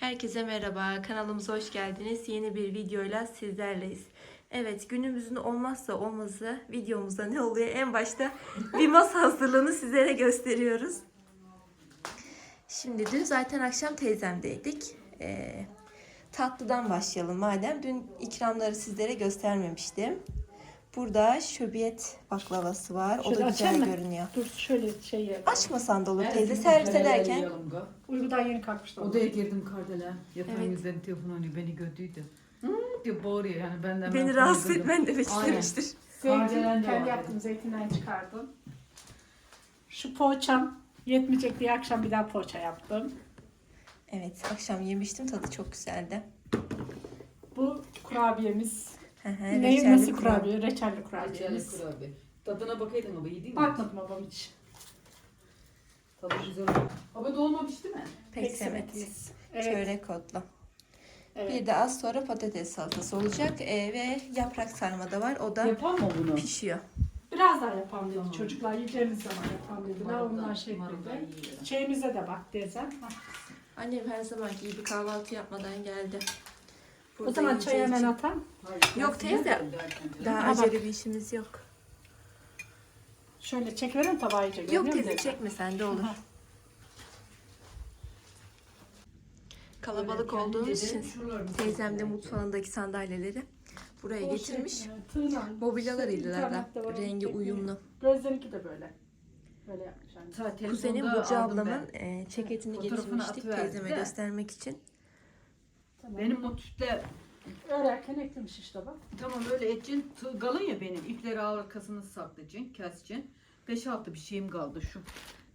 Herkese merhaba, kanalımıza hoş geldiniz. Yeni bir videoyla sizlerleyiz. Evet, günümüzün olmazsa olmazı videomuzda ne oluyor? En başta bir masa hazırlığını sizlere gösteriyoruz. Şimdi dün zaten akşam teyzemdeydik. Ee, tatlıdan başlayalım madem. Dün ikramları sizlere göstermemiştim. Burada şöbiyet baklavası var. O Şöyle da güzel açayım mı? görünüyor. Dur şöyle şey yap. Açmasan da olur teyze. Servis ederken. Uykudan yeni kalkmıştı. Odaya girdim kardele. Yatağın Evet. yüzden telefon oynuyor beni gördüydü. Hı diye bağırıyor yani benden. Beni ben rahatsız etmen demek istemiştir. Zeytin, Kardelen de kendi vardı. yaptım zeytinden çıkardım. Şu poğaçam yetmeyecek diye akşam bir daha poğaça yaptım. Evet, akşam yemiştim. Tadı çok güzeldi. Bu kurabiyemiz. Reçelli nasıl kurabiye. kurabiye? Reçelli Reçeli kurabiyemiz. kurabiye. Tadına bakaydın ama iyi değil mi? Bakmadım babam hiç. Tadı güzel. Baba dolmamış değil mi? Pek semet. sepetimiz. Evet. Çörek otlu. evet. Bir de az sonra patates salatası olacak ee, ve yaprak sarma da var. O da Yapar mı bunu? pişiyor. Biraz daha yapalım dedi Tamam. çocuklar. Yiyeceğimiz zaman yapalım dediler. Onlar şey dedi. Şeyimize de bak. Hah. Annem her zamanki gibi kahvaltı yapmadan geldi. O zaman çay hemen. Hayır, Yok teyze. Daha Ha, bak. acele bir işimiz yok. Şöyle çekiverin tabağı iyice. Yok görünüyor teyze musun? çekmesen de olur. Aha. Kalabalık olduğumuz için teyzem de seçtim. mutfağındaki sandalyeleri buraya O getirmiş. Şey, tığla. Mobilyalarıyla da rengi uyumlu. Gözlerinki de böyle. Böyle yapmış anne. Ta telefonda Kuzenim Burcu aldım ablamın ben. e, ceketini Fotoğrafını getirmiştik atıverdi teyzeme de. göstermek için. Tamam. Benim o tüple örerken eklemiş işte bak. tamam öyle edeceksin. Tığ kalın ya benim. İpleri arkasını saklayacaksın. Keseceksin. 5-6 bir şeyim kaldı şu.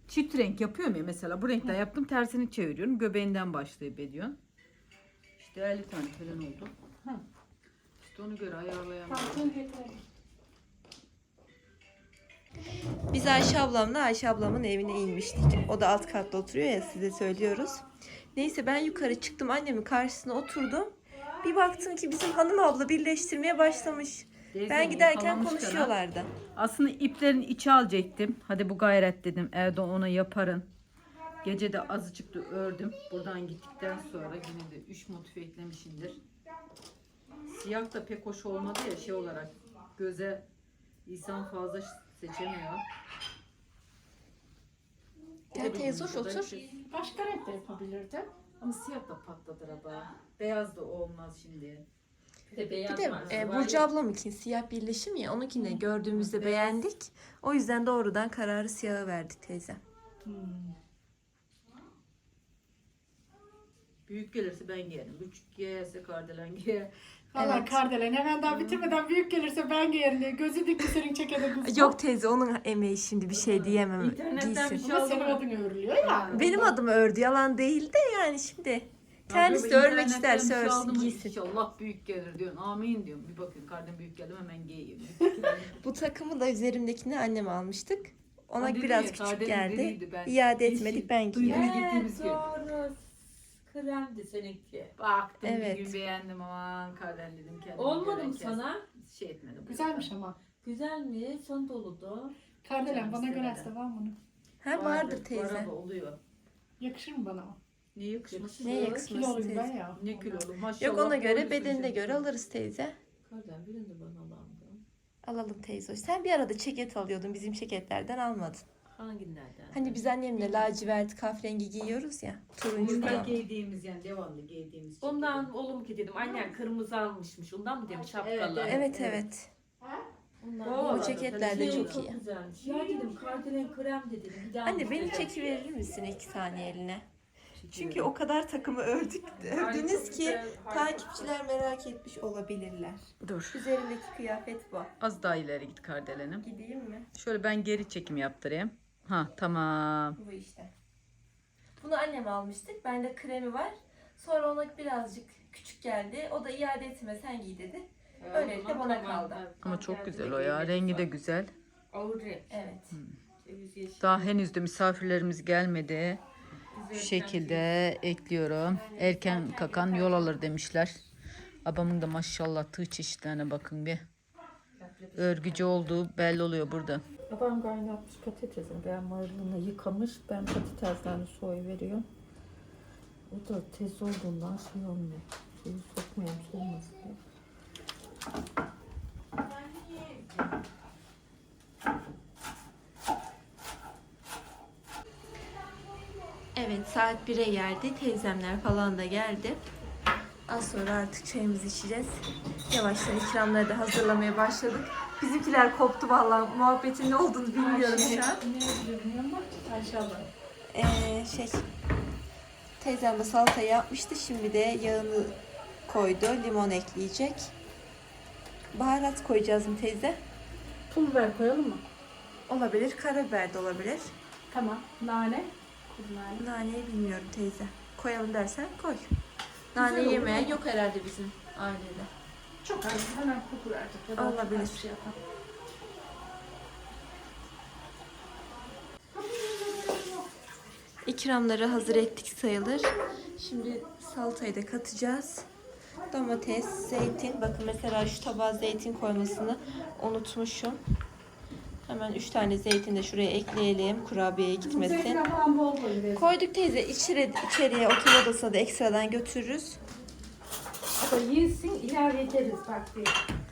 Çift renk yapıyorum ya mesela. Bu renkten yaptım. Tersini çeviriyorum. Göbeğinden başlayıp ediyorsun. İşte 50 tane falan oldu. Hı. İşte onu göre Tamam sen getirelim. Biz Ayşe ablamla Ayşe ablamın evine inmiştik. O da alt katta oturuyor ya size söylüyoruz. Neyse ben yukarı çıktım annemin karşısına oturdum. Bir baktım ki bizim hanım abla birleştirmeye başlamış. Teyze, Ben giderken yakalamış gene. konuşuyorlardı. Aslında iplerin içi alacaktım. Hadi bu gayret dedim. Evde ona yaparın. Gece de azıcık da ördüm. Buradan gittikten sonra yine de 3 motif eklemişimdir. Siyah da pek hoş olmadı ya şey olarak. Göze insan fazla seçemiyor. Gel teyze hoş otur. Başka renk de yapabilirdim. Ama siyah da patladır ama. Beyaz da olmaz şimdi. Bir de beyaz Bir de var. e, Burcu ya, ablamınki siyah birleşim ya onunkini de gördüğümüzde beğendik. O yüzden doğrudan kararı siyaha verdik teyze. Büyük gelirse ben giyerim. Küçük giyerse kardelen giyer. Valla Evet. kardelen hemen daha bitirmeden büyük gelirse ben giyerim diye. Gözü dikti senin çekedim. Yok teyze onun emeği şimdi bir şey diyemem. İnternetten bir Giysin. şey Ama senin adın örülüyor ya. Benim adım ördü yalan değil de yani şimdi. Kendisi de örmek isterse bir şey örsün giysin. İnşallah büyük gelir diyorsun. Amin diyorum. Bir bakın kardeşim büyük geldim hemen giyeyim. Bu takımı da üzerimdekini annem almıştık. Ona Ha, biraz ya, küçük geldi. İade etmedik ben duydum. giyiyorum. He, gittiğimiz gün. doğru. Kremdi seninki. Baktım Evet. bir gün beğendim aman kardelen dedim kendim. Olmadı mı sana? Şey etmedim. Güzelmiş ama. Güzel mi? Son doludu. Kardelen bana göre istemeden. hasta var mı bunu? Ha vardır teyze. Araba oluyor. Yakışır mı bana o? Ne yakışması? Ne yakışması Kiloluyum ben teyze? ya. Ne kilolu maşallah. Yok ona göre bedenine şimdi. göre alırız teyze. Kardan birini de bana alalım. Alalım teyze. Sen bir arada ceket alıyordun bizim ceketlerden almadın. Hangilerden? Hani biz annemle lacivert kahverengi giyiyoruz ya. Turuncu Burada falan. giydiğimiz yani devamlı giydiğimiz. Ondan oğlum ki dedim annen kırmızı almışmış. Ondan mı dedim şapkalı? Evet, Evet evet. Ondan Bu ceketler de Şey, çok iyi. güzelmiş. Ya dedim kardelen krem de dedim. Bir daha Anne beni çekiverir misin iki saniye eline? Çünkü o kadar takımı ördünüz çok ki güzel. takipçiler merak etmiş olabilirler. Dur. Üzerimdeki kıyafet bu. Az daha ileri git kardelenim. Gideyim mi? Şöyle ben geri çekim yaptırayım. Ha tamam. Bu işte. Bunu annem almıştık. Bende kremi var. Sonra ona birazcık küçük geldi. O da iade etme sen giy dedi. Böylelikle bana kaldı. Ama çok güzel o ya. Rengi de güzel. Ağır renk. Evet. Yeşil. Daha henüz de misafirlerimiz gelmedi. Şu şekilde ekliyorum. Erken kakan yol alır demişler. Babamın da maşallah tığ çeşitlerine bakın bir. Örgücü olduğu belli oluyor burada. Babam kaynatmış patatesini. Ben marulunu yıkamış. Ben patateslerini soy veriyorum. O da tez olduğundan şey olmuyor. Şeyi sokmayayım soğumasın diye. Evet saat 1'e geldi. Teyzemler falan da geldi. Az sonra artık çayımızı içeceğiz. Yavaştan ikramları da hazırlamaya başladık. Bizimkiler koptu vallahi muhabbetin ne olduğunu bilmiyorum şu an. Ee, şey teyzem de salata yapmıştı. Şimdi de yağını koydu. Limon ekleyecek. Baharat koyacağız mı teyze? Pul biber koyalım mı? Olabilir. Karabiber de olabilir. Tamam. Nane. Kuru nane. Naneyi bilmiyorum teyze. Koyalım dersen koy. Nane olur. yemeyen yok herhalde bizim ailede. Çok az. Hemen kokur artık. Ya da Olabilir. az şey yapalım. İkramları hazır ettik sayılır. Şimdi salatayı da katacağız. Domates, zeytin. Bakın mesela şu tabağa zeytin koymasını unutmuşum. Hemen 3 tane zeytin de şuraya ekleyelim. Kurabiyeye gitmesin. Zeytin falan bol koyuyoruz. Koyduk teyze içeri, içeriye oturma odasına da ekstradan götürürüz. O da yesin ilave ederiz bak diye.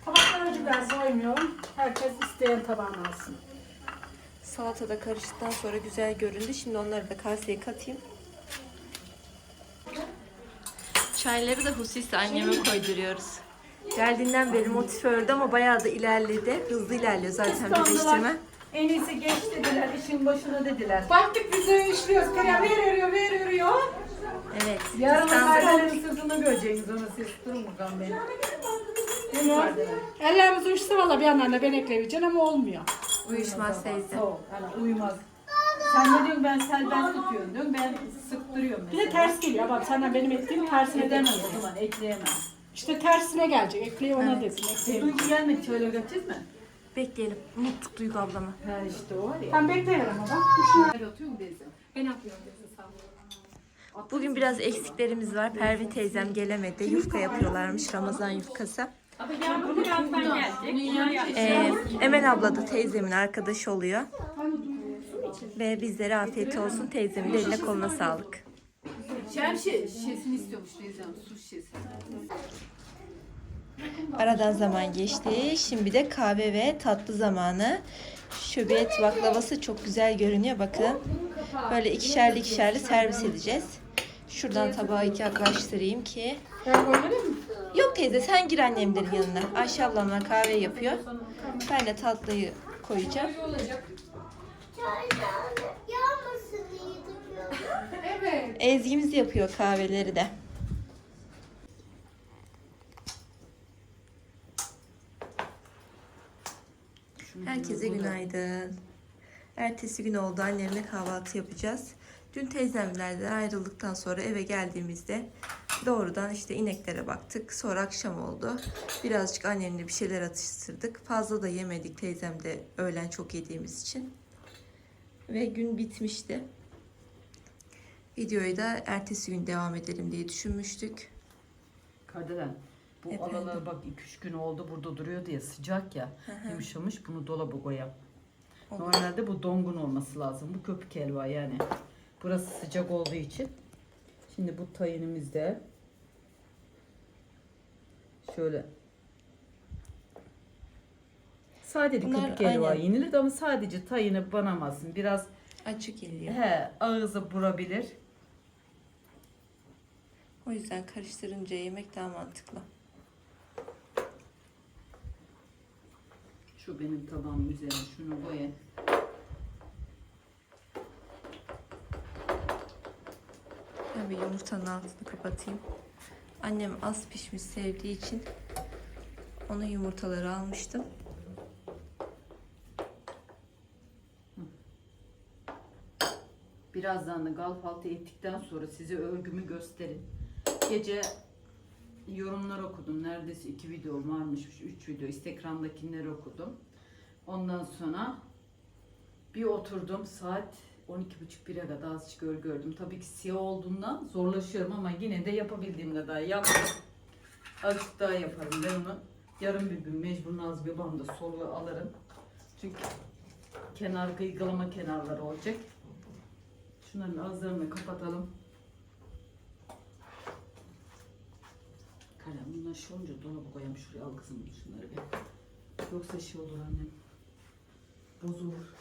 Tabakları ben koymuyorum. Herkes isteyen tabağını alsın. Salata da karıştıktan sonra güzel göründü. Şimdi onları da kaseye katayım. Çayları da hususi anneme koyduruyoruz. Geldiğinden beri motif ördü ama bayağı da ilerledi. Hızlı ilerliyor zaten İstanbul'a- birleştirme. En iyisi geç dediler, işin başına dediler. Baktık bize işliyoruz. Kerem ver örüyor, ver örüyor. Evet. Yarın Kardelen sırtını göreceğiniz onu siz durun. Değil mi Kardelen? Ellerimiz uçsa valla bir yandan da ben ekleyeceğim ama olmuyor. Uyuşmaz teyze. Soğuk, hani uyumaz. Sen ne diyorsun ben serbest tutuyorum diyorsun ben sıktırıyorum Bir mesela. de ters geliyor. Bak senden benim ettiğim tersine Edemem demez. o zaman ekleyemem. İşte tersine gelecek. Ekleye ona Evet. desin. Ekleyelim. Duygu gelmedi şöyle götürüz mü? Bekleyelim. Unuttuk Duygu ablamı. Ha işte o var ya. Ben bekleyelim ama. Mu Denize? ben yapıyorum dedi sağ Bugün biraz eksiklerimiz var. Pervin teyzem gelemedi. Yufka yapıyorlarmış. Ramazan yufkası. Ee, Emel abla da teyzemin arkadaşı oluyor. Ve bizlere afiyet olsun. Teyzemin de eline koluna sağlık. Şemşi şişesini istiyormuş teyzem su şişesi. Aradan zaman geçti. Şimdi de kahve ve tatlı zamanı. Şöbiyet baklavası çok güzel görünüyor. Bakın. Böyle ikişerli ikişerli servis edeceğiz. Şuradan tabağı yaklaştırayım ki. Ben koyayım mı? Yok teyze sen gir annemlerin yanına. Ayşe ablamla kahve yapıyor. Ben de tatlıyı koyacağım. Evet. Ezgimiz yapıyor kahveleri de. Herkese günaydın. Ertesi gün oldu annemle kahvaltı yapacağız. Dün teyzemlerden ayrıldıktan sonra eve geldiğimizde doğrudan işte ineklere baktık. Sonra akşam oldu. Birazcık annemle bir şeyler atıştırdık. Fazla da yemedik teyzem de öğlen çok yediğimiz için. Ve gün bitmişti. Videoyu da ertesi gün devam edelim diye düşünmüştük. Kardelen bu Efendim? bak 2-3 gün oldu burada duruyor diye sıcak ya yumuşamış bunu dolaba koyalım. Olur. Normalde bu dongun olması lazım. Bu köpük helva yani. Burası sıcak olduğu için. Şimdi bu tayinimizde şöyle Sadece Bunlar köpük helva aynen. yenilir ama sadece tayını banamazsın. Biraz Acı geliyor. he ağızı burabilir. O yüzden karıştırınca yemek daha mantıklı. Şu benim tabağımın üzerine şunu koyayım. Bir yumurtanın altını kapatayım. Annem az pişmiş sevdiği için onun yumurtaları almıştım. Birazdan da galfaltı ettikten sonra size örgümü gösterin. Gece yorumlar okudum. Neredeyse iki video varmış, üç video. Instagram'dakileri okudum. Ondan sonra bir oturdum saat 12.30-1'e kadar azıcık örgü ördüm. Tabii ki siyah olduğundan zorlaşıyorum ama yine de yapabildiğim kadar yaptım. Azıcık daha yaparım ben onu. Yarın bir gün mecbur babam da solu alırım. Çünkü kenar kıygılama kenarları olacak. Şunların ağızlarını kapatalım. Bunlar şey olunca dolaba koyayım şuraya al kızım şunları bir. Yoksa şey olur annem. Bozulur.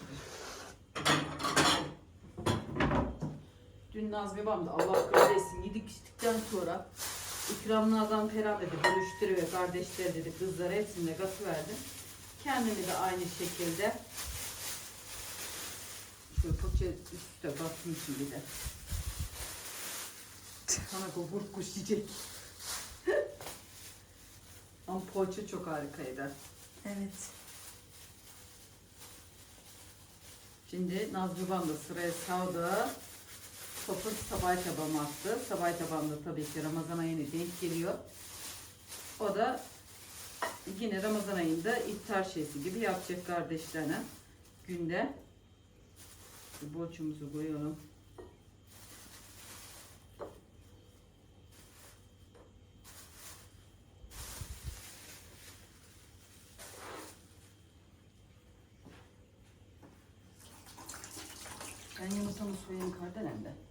Dün Nazmi babam da Allah kabul etsin yedik içtikten sonra ikramlı adam falan dedi bölüştürü ve kardeşler dedi kızlara hepsini de verdim. Kendimi de aynı şekilde şöyle poğaça üstte basmışım bir de. Sana gobur kuş yiyecek. Ama poğaça çok harikaydı. Evet. Şimdi Nazlı Babam da sıraya saldı. Topu sabah tabağıma attı. Sabah tabağımda tabii ki Ramazan ayına denk geliyor. O da yine Ramazan ayında iftar şeysi gibi yapacak kardeşlerine günde. Borçumuzu koyalım. Ben yumurtamı soyayım kardelemde. O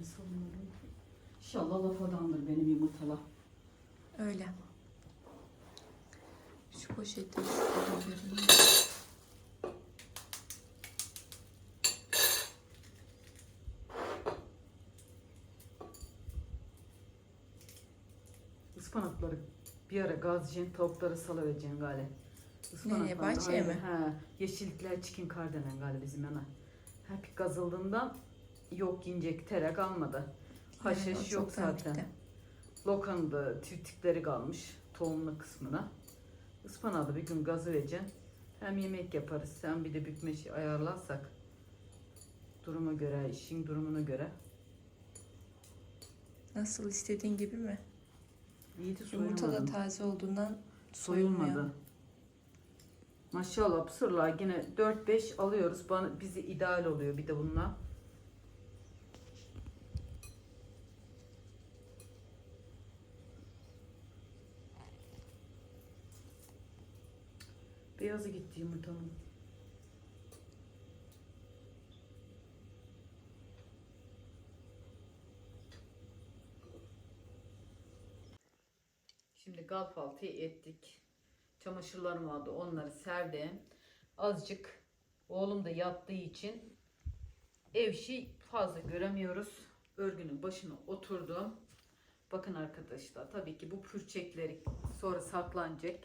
elimi savunmadım. İnşallah laf adamdır benim yumurtalar. Öyle. Şu poşette şurada göreyim. Ispanakları bir ara gazlayacaksın, tavukları salıvereceksin gale. Nereye, bahçeye mi? He, yeşillikler çıkın kardenen gale bizim yana. Hep gazıldığından yok yiyecek tere kalmadı. Haşhaş o yok zaten. bitti. Lokanda tiftikleri kalmış tohumlu kısmına. Ispanağı da bir gün gazı vereceksin. Hem yemek yaparız hem bir de bükme şey ayarlarsak duruma göre, işin durumuna göre. Nasıl istediğin gibi mi? İyiydi Yumurta da soyulmadı. taze olduğundan soyulmuyor. Soyulmadı. Maşallah pısırlar yine 4-5 alıyoruz. Bana, bizi ideal oluyor bir de bununla. Beyazı gitti yumurtanın. Şimdi kahvaltıyı ettik. Çamaşırlarım vardı onları serdim. Azıcık oğlum da yattığı için ev işi fazla göremiyoruz. Örgünün başına oturdum. Bakın arkadaşlar tabii ki bu pürçekleri sonra saklanacak.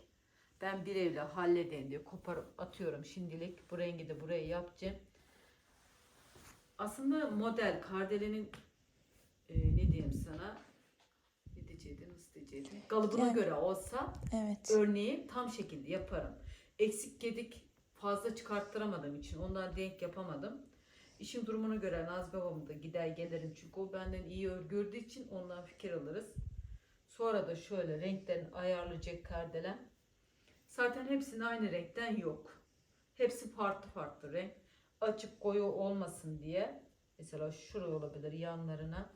Ben bir evle halledeyim diye koparıp atıyorum şimdilik. Bu rengi de buraya yapacağım. Aslında model kardelenin e, ne diyeyim sana ne diyecektim nasıl diyecektim kalıbına Yani- göre olsa Evet. örneği tam şekilde yaparım. Eksik gedik fazla çıkarttıramadığım için ondan denk yapamadım. İşin durumuna göre Naz babamı da gider gelirim çünkü o benden iyi örgü ördüğü için ondan fikir alırız. Sonra da şöyle renklerini ayarlayacak kardelen. Zaten hepsinin aynı renkten yok. Hepsi farklı farklı renk. Açık koyu olmasın diye. Mesela şuraya olabilir yanlarına.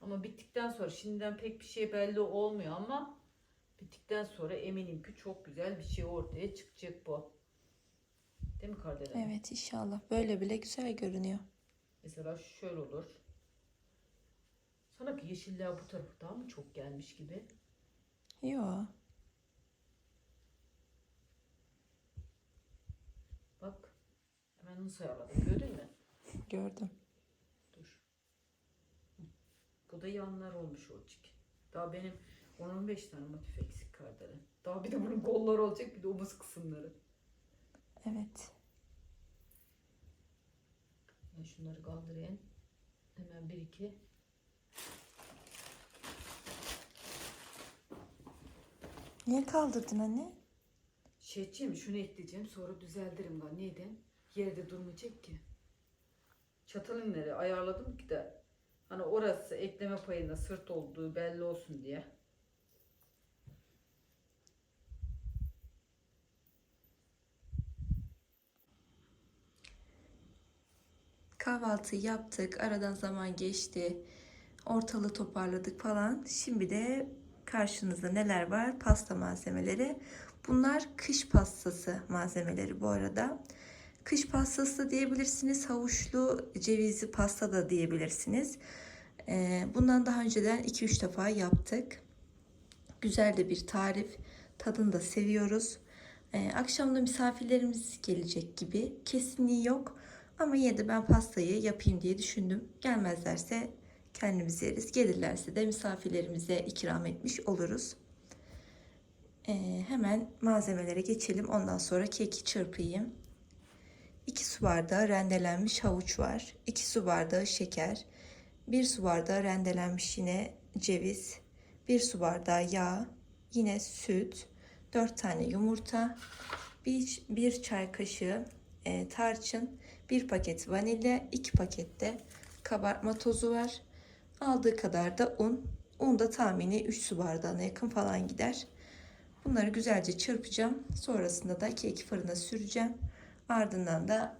Ama bittikten sonra şimdiden pek bir şey belli olmuyor ama bittikten sonra eminim ki çok güzel bir şey ortaya çıkacak bu. Değil mi Kardelen? Evet inşallah. Böyle bile güzel görünüyor. Mesela şöyle olur. Sana ki yeşiller bu tarafa daha mı çok gelmiş gibi? Yo. Bak. Hemen nasıl ayarladım gördün mü? Gördüm. Dur. Bu da yanlar olmuş olacak. Daha benim 10-15 tane motif eksik Kardelen. Daha bir de bunun kolları olacak bir de omuz kısımları. Evet. Ben şunları kaldırayım. Hemen bir iki. Niye kaldırdın anne? Şey edeceğim, şunu ekleyeceğim sonra düzeltirim ben. Neyden? Yerde durmayacak ki. Çatal inleri ayarladım ki de hani orası ekleme payında sırt olduğu belli olsun diye. Kahvaltı yaptık. Aradan zaman geçti. Ortalığı toparladık falan. Şimdi de karşınızda neler var? Pasta malzemeleri. Bunlar kış pastası malzemeleri bu arada. Kış pastası da diyebilirsiniz. Havuçlu cevizli pasta da diyebilirsiniz. Ee, bundan daha önceden 2-3 defa yaptık. Güzel de bir tarif. Tadını da seviyoruz. Ee, akşam da misafirlerimiz gelecek gibi. Kesinliği yok. Ama yine de ben pastayı yapayım diye düşündüm. Gelmezlerse kendimiz yeriz. Gelirlerse de misafirlerimize ikram etmiş oluruz. Ee, hemen malzemelere geçelim. Ondan sonra keki çırpayım. 2 su bardağı rendelenmiş havuç var. 2 su bardağı şeker. 1 su bardağı rendelenmiş yine ceviz. 1 su bardağı yağ. Yine süt. 4 tane yumurta. 1, 1 çay kaşığı e, tarçın. 1 paket vanilya. 2 pakette kabartma tozu var. Aldığı kadar da un. Un da tahmini 3 su bardağına yakın falan gider. Bunları güzelce çırpacağım. Sonrasında da keki fırına süreceğim. Ardından da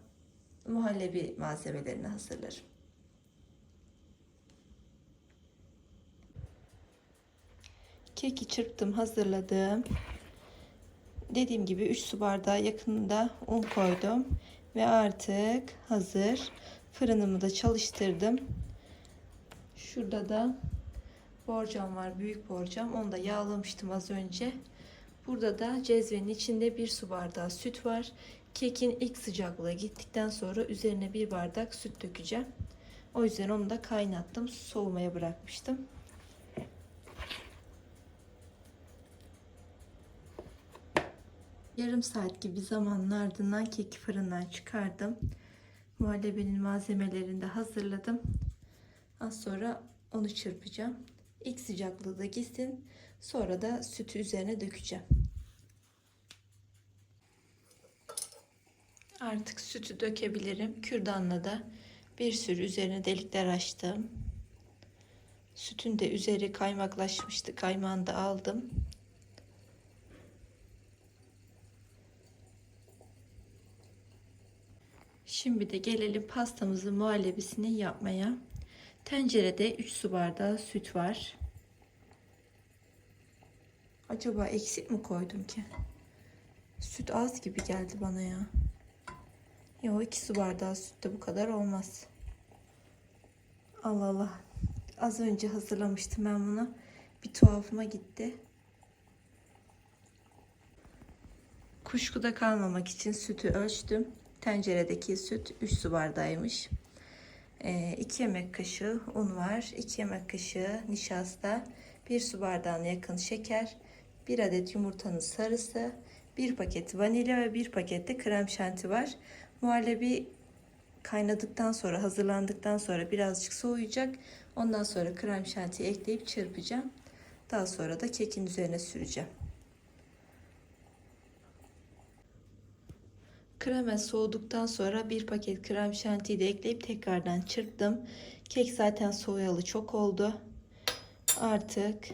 muhallebi malzemelerini hazırlarım. Keki çırptım, hazırladım. Dediğim gibi 3 su bardağı yakında un koydum ve artık hazır. Fırınımı da çalıştırdım. Şurada da borcam var, büyük borcam. Onu da yağlamıştım az önce. Burada da cezvenin içinde bir su bardağı süt var. Kekin ilk sıcaklığı gittikten sonra üzerine bir bardak süt dökeceğim. O yüzden onu da kaynattım. Soğumaya bırakmıştım. Yarım saat gibi zamanın ardından keki fırından çıkardım. Muhallebinin malzemelerini de hazırladım. Az sonra onu çırpacağım. İlk sıcaklığı da gitsin. Sonra da sütü üzerine dökeceğim. Artık sütü dökebilirim. Kürdanla da bir sürü üzerine delikler açtım. Sütün de üzeri kaymaklaşmıştı. Kaymağını da aldım. Şimdi de gelelim pastamızın muhallebisini yapmaya. Tencerede 3 su bardağı süt var. Acaba eksik mi koydum ki? Süt az gibi geldi bana ya. Yok 2 su bardağı sütte bu kadar olmaz. Allah Allah. Az önce hazırlamıştım ben bunu. Bir tuhafıma gitti. Kuşkuda kalmamak için sütü ölçtüm. Tenceredeki süt 3 su bardağıymış. 2 yemek kaşığı un var. 2 yemek kaşığı nişasta. 1 su bardağına yakın şeker. 1 adet yumurtanın sarısı. 1 paket vanilya ve 1 paket de krem şanti var. Muhallebi kaynadıktan sonra hazırlandıktan sonra birazcık soğuyacak. Ondan sonra krem şantiyi ekleyip çırpacağım. Daha sonra da kekin üzerine süreceğim. Krema soğuduktan sonra bir paket krem şantiyi de ekleyip tekrardan çırptım. Kek zaten soğuyalı çok oldu. Artık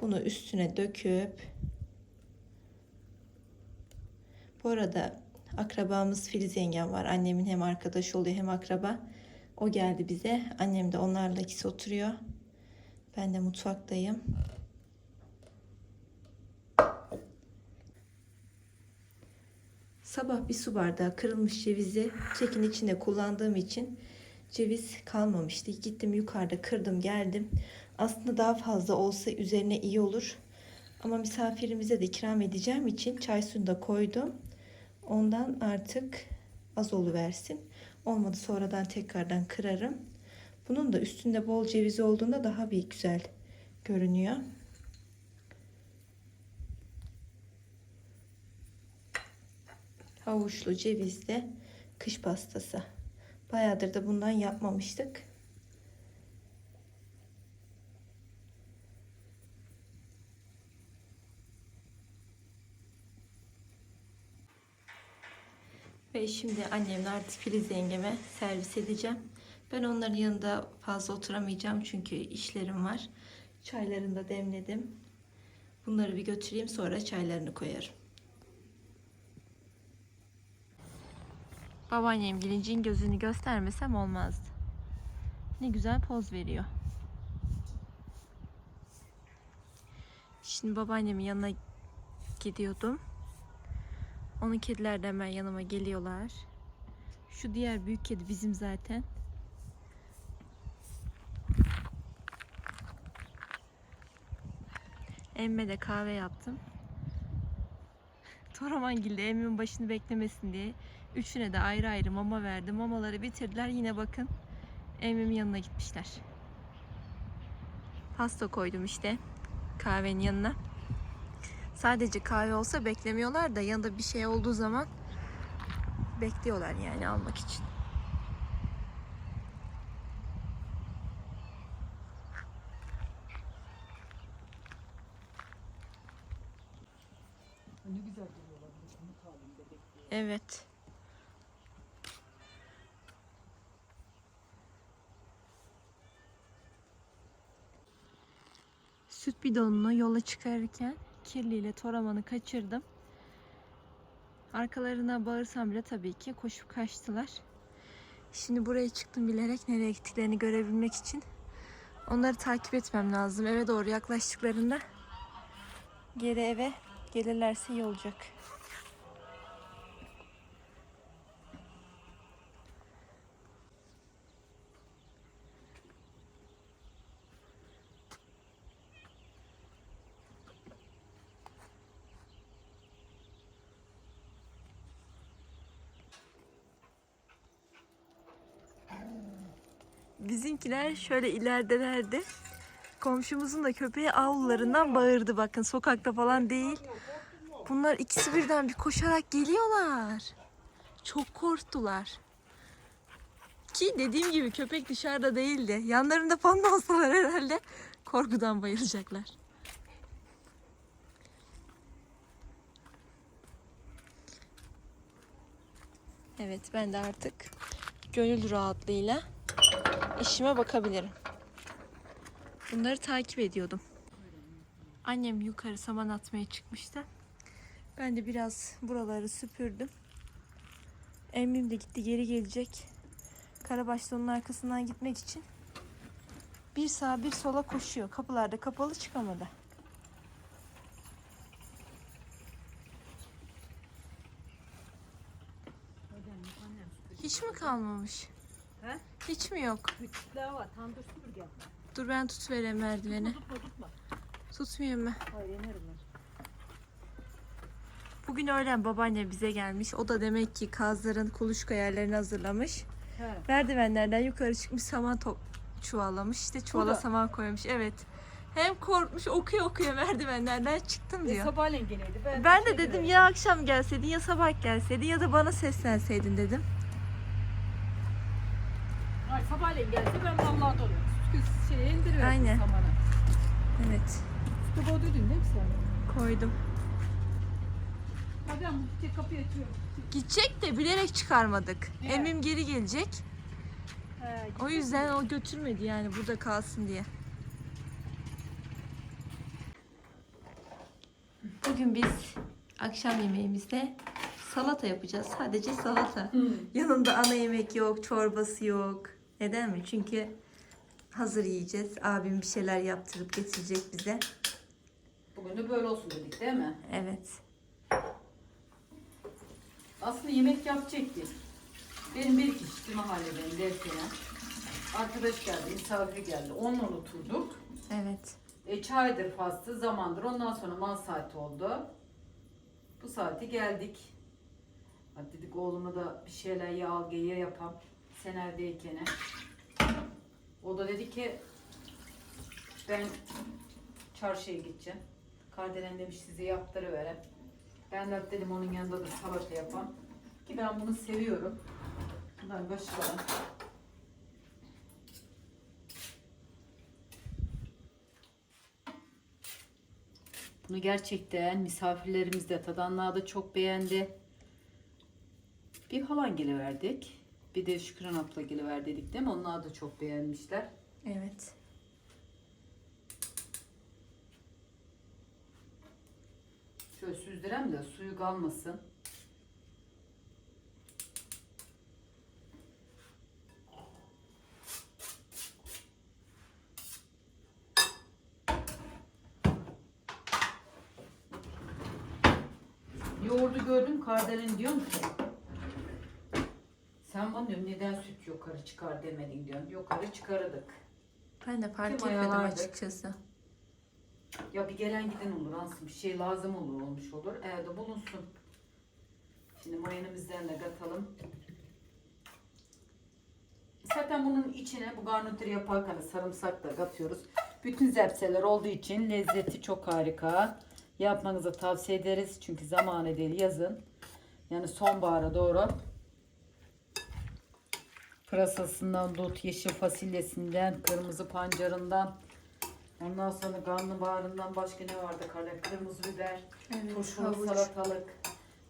bunu üstüne döküp bu arada akrabamız Filiz yengem var. Annemin hem arkadaş oluyor hem akraba. O geldi bize. Annem de onlarla ikisi oturuyor. Ben de mutfaktayım. Sabah bir su bardağı kırılmış cevizi kekin içinde kullandığım için ceviz kalmamıştı. Gittim yukarıda kırdım geldim. Aslında daha fazla olsa üzerine iyi olur. Ama misafirimize de ikram edeceğim için çay suyunu da koydum. Ondan artık az versin. Olmadı sonradan tekrardan kırarım. Bunun da üstünde bol ceviz olduğunda daha bir güzel görünüyor. havuçlu cevizli kış pastası. Bayağıdır da bundan yapmamıştık. Ve şimdi annemle artık Filiz yengeme servis edeceğim. Ben onların yanında fazla oturamayacağım çünkü işlerim var. Çaylarını da demledim. Bunları bir götüreyim sonra çaylarını koyarım. Babaannem gelincin gözünü göstermesem olmazdı. Ne güzel poz veriyor. Şimdi babaannemin yanına gidiyordum. Onun kediler de hemen yanıma geliyorlar. Şu diğer büyük kedi bizim zaten. Emme de kahve yaptım. Toramangil de emmin başını beklemesin diye üçüne de ayrı ayrı mama verdim. Mamaları bitirdiler. Yine bakın emmimin yanına gitmişler. Pasta koydum işte kahvenin yanına. Sadece kahve olsa beklemiyorlar da yanında bir şey olduğu zaman bekliyorlar yani almak için. Evet. Süt bidonunu yola çıkarırken kirliyle toramanı kaçırdım. Arkalarına bağırsam bile tabii ki koşup kaçtılar. Şimdi buraya çıktım bilerek nereye gittiklerini görebilmek için. Onları takip etmem lazım. Eve doğru yaklaştıklarında geri eve gelirlerse iyi olacak. Bizimkiler şöyle ileridelerdi. Komşumuzun da köpeği avlularından bağırdı bakın sokakta falan değil. Bunlar ikisi birden bir koşarak geliyorlar. Çok korktular. Ki dediğim gibi köpek dışarıda değildi. Yanlarında falan olsalar herhalde korkudan bayılacaklar. Evet ben de artık gönül rahatlığıyla işime bakabilirim. Bunları takip ediyordum. Annem yukarı saman atmaya çıkmıştı. Ben de biraz buraları süpürdüm. Emmim de gitti geri gelecek. Karabaş da onun arkasından gitmek için bir sağa bir sola koşuyor. Kapılar da kapalı çıkamadı. Hiç mi kalmamış? Hiç mi yok? Küçükler var. Tandır süpürge. Dur ben tut vereyim merdiveni. Tutma tutma. Tutmayayım mı? Hayır yenerim ben. Bugün öğlen babaanne bize gelmiş. O da demek ki kazların kuluçka yerlerini hazırlamış. He. Merdivenlerden yukarı çıkmış saman top çuvallamış. İşte çuvala Burada. saman koymuş. Evet. Hem korkmuş okuyor okuyor merdivenlerden çıktım E, diyor. sabahleyin geleydi. Ben, Ben de şey dedim dedim. ya akşam gelseydin ya sabah gelseydin ya da bana seslenseydin dedim. Ay, sabahleyin gelse ben vallahi doluyorum. Sütü şeye indiriyorum Aynen. samanı. Evet. Sütü koyduydun değil mi sen? Koydum. Hadi ben bu kapıyı açıyorum. Gidecek de bilerek çıkarmadık. Evet. Emmim geri gelecek. He, O yüzden o götürmedi yani burada kalsın diye. Bugün biz akşam yemeğimizde salata yapacağız. Sadece salata. Yanında ana yemek yok, çorbası yok. Neden mi? Çünkü hazır yiyeceğiz. Abim bir şeyler yaptırıp getirecek bize. Bugün de böyle olsun dedik değil mi? Evet. Aslında yemek yapacaktık. Benim bir kişi mahalleden derken arkadaş geldi, misafir geldi. Onunla oturduk. Evet. E, çaydır faslı zamandır. Ondan sonra mal saati oldu. Bu saati geldik. Hadi dedik oğluma da bir şeyler ya al ya yapam. Sen evdeyken. O da dedi ki ben çarşıya gideceğim. Kardelen demiş size yaptırıverem. Ben de dedim onun yanında da salata yapam. Ki ben bunu seviyorum. Bunlar başka. Bunu gerçekten misafirlerimiz de tadanlar da çok beğendi. Bir halan verdik. Bir de Şükran abla ver dedik değil mi? Onlar da çok beğenmişler. Evet. Şöyle süzdürem de suyu kalmasın. Yoğurdu gördüm kardelen diyorum ki sen bana diyorum neden süt yukarı çıkar demedin diyorsun. Yukarı çıkardık. Ben de fark Kim etmedim ayalardı? açıkçası. Ya bir gelen giden olur aslında bir şey lazım olur olmuş olur. Evde bulunsun. Şimdi mayanımızdan da katalım. Zaten bunun içine bu garnitür yaparken sarımsak da katıyoruz. Bütün zepseler olduğu için lezzeti çok harika. Yapmanızı tavsiye ederiz. Çünkü zamanı değil yazın. Yani sonbahara doğru. Pırasasından dut, yeşil fasulyesinden, kırmızı pancarından, ondan sonra karnabaharından başka ne vardı kale? Kırmızı biber, Evet, turşulu havuç. salatalık,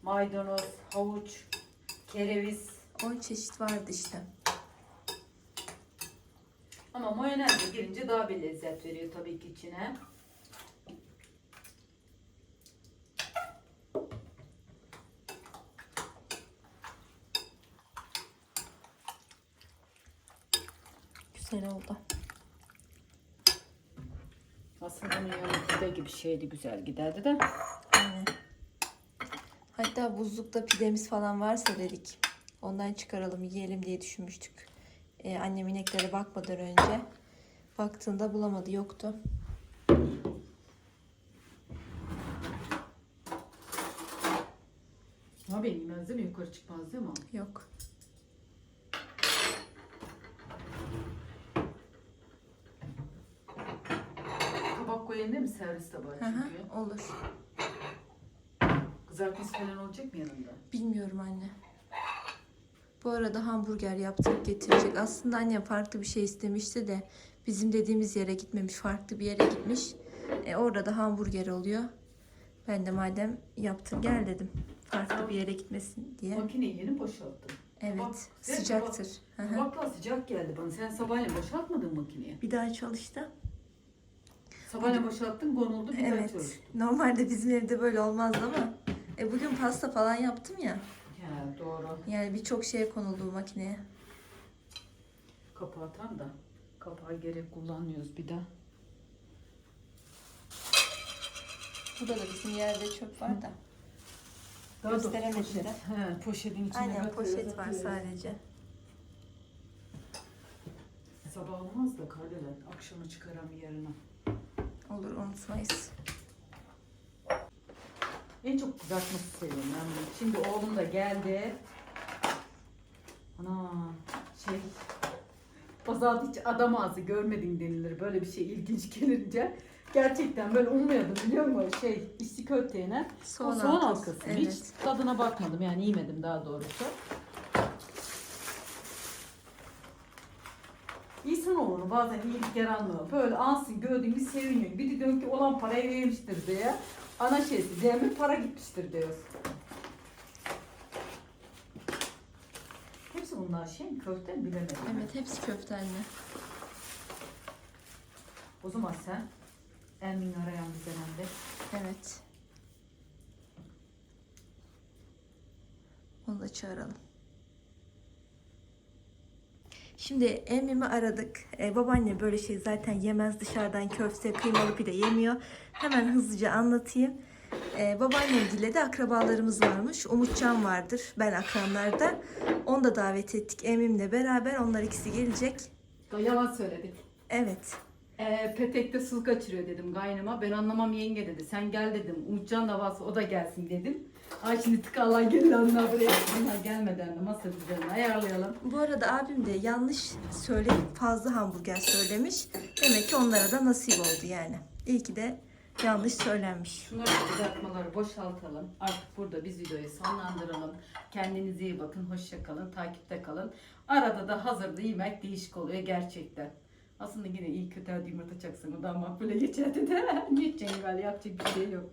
maydanoz, havuç, kereviz. 10 çeşit vardı işte. Ama mayonez de girince daha bir lezzet veriyor tabii ki içine. Güzel oldu. Aslında bunun yanı pide gibi şeydi güzel giderdi de. Aynen. Hatta buzlukta pidemiz falan varsa dedik. Ondan çıkaralım yiyelim diye düşünmüştük. Ee, annem ineklere bakmadan önce. Baktığında bulamadı yoktu. Değil mi? Yukarı çıkmaz değil mi? Yok. Kabak koyayım değil mi? Servis tabağı Hı hı, çünkü. olur. Kızartması falan olacak mı yanında? Bilmiyorum anne. Bu arada hamburger yaptık getirecek. Aslında annem farklı bir şey istemişti de bizim dediğimiz yere gitmemiş. Farklı bir yere gitmiş. E, orada da hamburger oluyor. Ben de madem yaptın gel dedim. Farklı bir yere gitmesin diye. Makineyi yeni boşalttım. Bak, Evet sen sıcaktır. Hı sıcak geldi bana. Sen sabahleyin boşaltmadın makineyi. Bir daha çalıştı. Sabahleyin boşalttın, konuldu, bir daha Evet. çalıştı. Normalde bizim evde böyle olmazdı ama e, bugün pasta falan yaptım ya. He doğru. Yani birçok şeye konuldu bu makineye. Kapağı tam da. Kapağı gerek kullanmıyoruz bir daha. Burada da bizim yerde çöp var da. Daha Gösteremedim poşet. de. He, poşetin içine Aynen poşet var atıyoruz. sadece. Sabah olmaz da kardeler. Akşama çıkaram yarına. Olur unutmayız. En çok kızartması seviyorum ben bunu. Şimdi oğlum da geldi. Ana şey pazarda hiç adam ağzı görmedin denilir. Böyle bir şey ilginç gelince. Gerçekten böyle ummuyordum biliyor musun? Şey içli köfteğine. Soğan, soğan halkası. Evet. Hiç tadına bakmadım yani yemedim daha doğrusu. İnsan olur bazen iyilik yaranmıyor. Böyle ansın gördüğün bir seviniyor. Bir de diyorsun ki olan parayı vermiştir diye. Ana şeysi mi para gitmiştir diyoruz. Hepsi bunlar şey mi? Köfte mi bilemedim. Evet hepsi köfte anne. O zaman sen Emin arayan bir dönemde. Evet. Onu da çağıralım. Şimdi emmimi aradık. Ee, babaanne böyle şey zaten yemez dışarıdan köfte, kıymalı pide yemiyor. Hemen hızlıca anlatayım. Ee, babaannemgille de akrabalarımız varmış. Umutcan vardır ben akranlarda. Onu da davet ettik emmimle beraber. Onlar ikisi gelecek. Yalan söyledik. Evet. Ee, petekte su kaçırıyor dedim kaynıma. Ben anlamam yenge dedi. Sen gel dedim. Umutcan da varsa o da gelsin dedim. Ay şimdi tık Allah gelin onlar buraya. Gelmeden de masa düzenini ayarlayalım. Bu arada abim de yanlış söyleyip fazla hamburger söylemiş. Demek ki onlara da nasip oldu yani. İyi ki de yanlış söylenmiş. Şunları kızartmaları boşaltalım. Artık burada biz videoyu sonlandıralım. Kendinize iyi bakın. Hoşça kalın. Takipte kalın. Arada da hazırda yemek değişik oluyor gerçekten. Aslında yine iyi kötü yumurta çaksın. O da makbule geçerdi de. Edeceksin galiba yapacak bir şey yok.